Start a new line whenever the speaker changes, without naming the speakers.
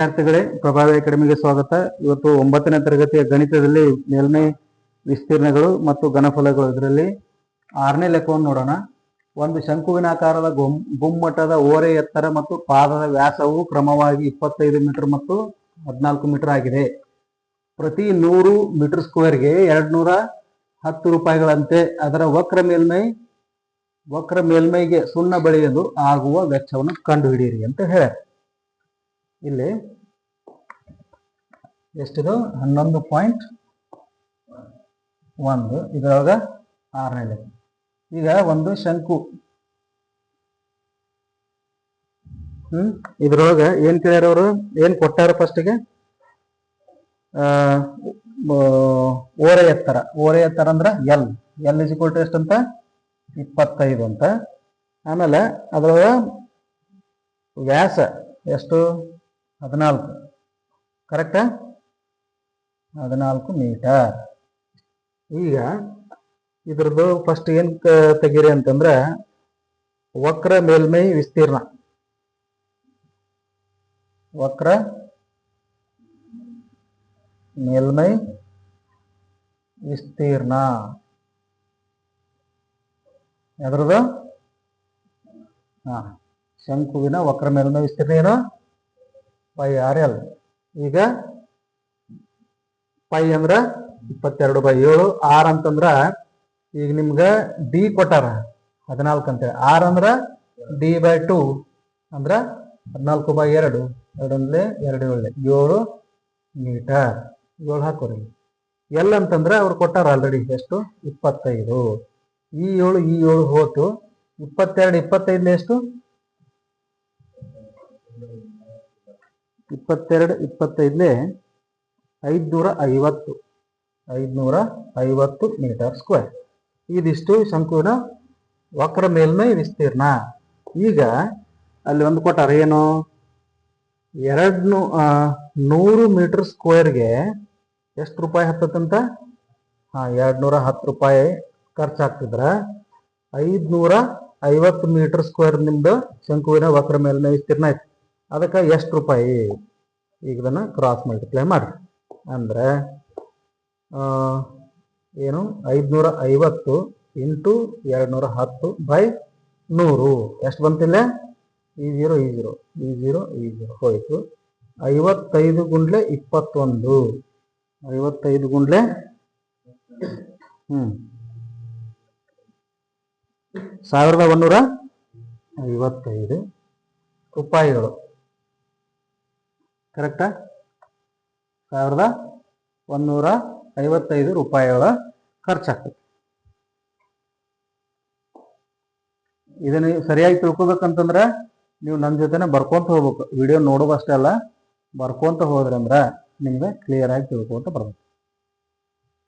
ವಿದ್ಯಾರ್ಥಿಗಳೇ, ಪ್ರಭಾವಿ ಅಕಾಡೆಮಿಗೆ ಸ್ವಾಗತ. ಇವತ್ತು ಒಂಬತ್ತನೇ ತರಗತಿಯ ಗಣಿತದಲ್ಲಿ ಮೇಲ್ಮೈ ವಿಸ್ತೀರ್ಣಗಳು ಮತ್ತು ಘನಫಲಗಳು ಇದರಲ್ಲಿ. ಆರನೇ ಲೆಕ್ಕವನ್ನು ನೋಡೋಣ. ಒಂದು ಶಂಕುವಿನಾಕಾರದ ಗುಮ್, ಗುಮ್ಮಟದ ಓರೆ ಎತ್ತರ ಮತ್ತು ಪಾದದ ವ್ಯಾಸವು ಕ್ರಮವಾಗಿ ಇಪ್ಪತ್ತೈದು ಮೀಟರ್ ಮತ್ತು ಹದಿನಾಲ್ಕು ಮೀಟರ್ ಆಗಿದೆ. ಪ್ರತಿ ನೂರು ಮೀಟರ್ ಸ್ಕ್ವೇರ್ಗೆ ಎರಡ್ ನೂರ ಹತ್ತು ರೂಪಾಯಿಗಳಂತೆ ಅದರ ವಕ್ರ ಮೇಲ್ಮೈ, ವಕ್ರ ಮೇಲ್ಮೈಗೆ ಸುಣ್ಣ ಬಳಿಯಲು ಆಗುವ ವೆಚ್ಚವನ್ನು ಕಂಡುಹಿಡಿಯಿರಿ ಅಂತ ಹೇಳ್ಯಾರ. ಇಲ್ಲಿ ಎಷ್ಟಿದು? ಹನ್ನೊಂದು ಪಾಯಿಂಟ್ ಒಂದು. ಇದರೊಳಗ ಆರನೇ ಲೆಕ್ಕ. ಈಗ ಒಂದು ಶಂಕು. ಹ್ಮ್? ಇದ್ರೊಳಗ ಏನ್ ಕೇಳ್ಯಾರ ಏನ್ ಕೊಟ್ಟಾರ ಫಸ್ಟಿಗೆ ಓರೆ ಎತ್ತರ. ಓರೆ ಎತ್ತರ ಅಂದ್ರ ಎಲ್. ಎಲ್ ಟು ಎಷ್ಟಂತ? ಇಪ್ಪತ್ತೈದು ಅಂತ. ಆಮೇಲೆ ಅದ್ರೊಳಗ ವ್ಯಾಸ. ಎಷ್ಟು? ಹದಿನಾಲ್ಕು. ಕರೆಕ್ಟಾ ಹದಿನಾಲ್ಕು ಮೀಟರ್ ಈಗ ಇದ್ರದ್ದು ಫಸ್ಟ್ ಏನು ತೆಗೀರಿ ಅಂತಂದ್ರ ವಕ್ರ ಮೇಲ್ಮೈ ವಿಸ್ತೀರ್ಣ. ವಕ್ರ ಮೇಲ್ಮೈ ವಿಸ್ತೀರ್ಣ. ಎದ್ರದ್ದು ಹಾಂ, ಶಂಕುವಿನ ವಕ್ರ ಮೇಲ್ಮೈ ವಿಸ್ತೀರ್ಣ ಏನು? Pi R L. ಈಗ ಪೈ ಅಂದ್ರ ಇಪ್ಪತ್ತೆರಡು ಬೈ ಏಳು, ಆರ್ ಅಂತಂದ್ರ ಈಗ ನಿಮ್ಗೆ ಡಿ ಕೊಟ್ಟಾರ ಹದಿನಾಲ್ಕು ಅಂತೇಳಿ. ಆರ್ ಅಂದ್ರ ಡಿ ಬೈ ಟು ಅಂದ್ರ ಹದಿನಾಲ್ಕು ಬೈ ಎರಡು, ಎರಡೊಂದ್ಲೆ ಎರಡು ಏಳು ಏಳು ಮೀಟರ್. ಏಳು ಹಾಕೋರಿ. ಎಲ್ ಅಂತಂದ್ರ ಅವ್ರು ಕೊಟ್ಟಾರ ಆಲ್ರೆಡಿ ಎಷ್ಟು? ಇಪ್ಪತ್ತೈದು. ಈ ಏಳು ಈ ಏಳು ಹೋತು. ಇಪ್ಪತ್ತೆರಡು ಇಪ್ಪತ್ತೈದು ಎಷ್ಟು? ಇಪ್ಪತ್ತೆರಡು, ಇಪ್ಪತ್ತೈದ್ಲೆ ಐದ್ನೂರ ಐವತ್ತು ಐದ್ನೂರ ಐವತ್ತು ಮೀಟರ್ ಸ್ಕ್ವೇರ್. ಇದಿಷ್ಟು ಶಂಕುವಿನ ವಕ್ರ ಮೇಲ್ಮೈ ವಿಸ್ತೀರ್ಣ. ಈಗ ಅಲ್ಲಿ ಒಂದು ಕೊಟ್ಟಾರ ಏನು? ಎರಡು ನೂರು ಮೀಟರ್ ಸ್ಕ್ವೇರ್ಗೆ ಎಷ್ಟು ರೂಪಾಯಿ ಹತ್ತತಂತ ಹಾಂ ಎರಡ್ ನೂರ ಹತ್ತು ರೂಪಾಯಿ ಖರ್ಚಾಗ್ತಿದ್ರ. ಐದ್ನೂರ ಐವತ್ತು ಮೀಟರ್ ಸ್ಕ್ವೇರ್ ನಿಮ್ದು ಶಂಕುವಿನ ವಕ್ರ ಮೇಲ್ಮೈ ವಿಸ್ತೀರ್ಣ ಐತಿ ಅದಕ್ಕೆ ಎಷ್ಟು ರೂಪಾಯಿ? ಈಗ ಇದನ್ನ ಕ್ರಾಸ್ ಮಲ್ಟಿಪ್ಲೈ ಮಾಡ್ರಿ. ಅಂದ್ರೆ ಏನು? ಐದುನೂರ ಐವತ್ತು ಇಂಟು ಎರಡು ನೂರ ಹತ್ತು ಬೈ ನೂರು. ಎಷ್ಟು ಬಂತಿಲ್ಲ ಈ ಜೀರೋ ಈ ಜೀರೋ ಈ ಜೀರೋ ಈ ಜೀರೋ ಹೋಯಿತು. ಐವತ್ತೈದು ಗುಂಡ್ಲೆ ಇಪ್ಪತ್ತೊಂದು. ಐವತ್ತೈದು ಗುಂಡ್ಲೆ, ಹ್ಮ್, ಸಾವಿರದ ಒಂದೂರ ಐವತ್ತೈದು. ರೂಪಾಯಿಗಳು ಕರೆಕ್ಟಾ? ಸಾವಿರದ ಒಂದೂರ ಐವತ್ತೈದು ರೂಪಾಯಿಗಳ ಖರ್ಚಾಗ್ತದೆ ಇದನ್ನ ಸರಿಯಾಗಿ ತಿಳ್ಕೊಬೇಕಂತಂದ್ರೆ ನೀವು ನನ್ನ ಜೊತೆನೆ ಬರ್ಕೊಂತ ಹೋಗ್ಬೇಕು. ವಿಡಿಯೋ ನೋಡೋದಷ್ಟೇ ಅಲ್ಲ, ಬರ್ಕೊಂತ ಹೋದ್ರಂದ್ರ ನಿಮ್ಗೆ ಕ್ಲಿಯರ್ ಆಗಿ ತಿಳ್ಕೊಂತ ಬರ್ಬೇಕು.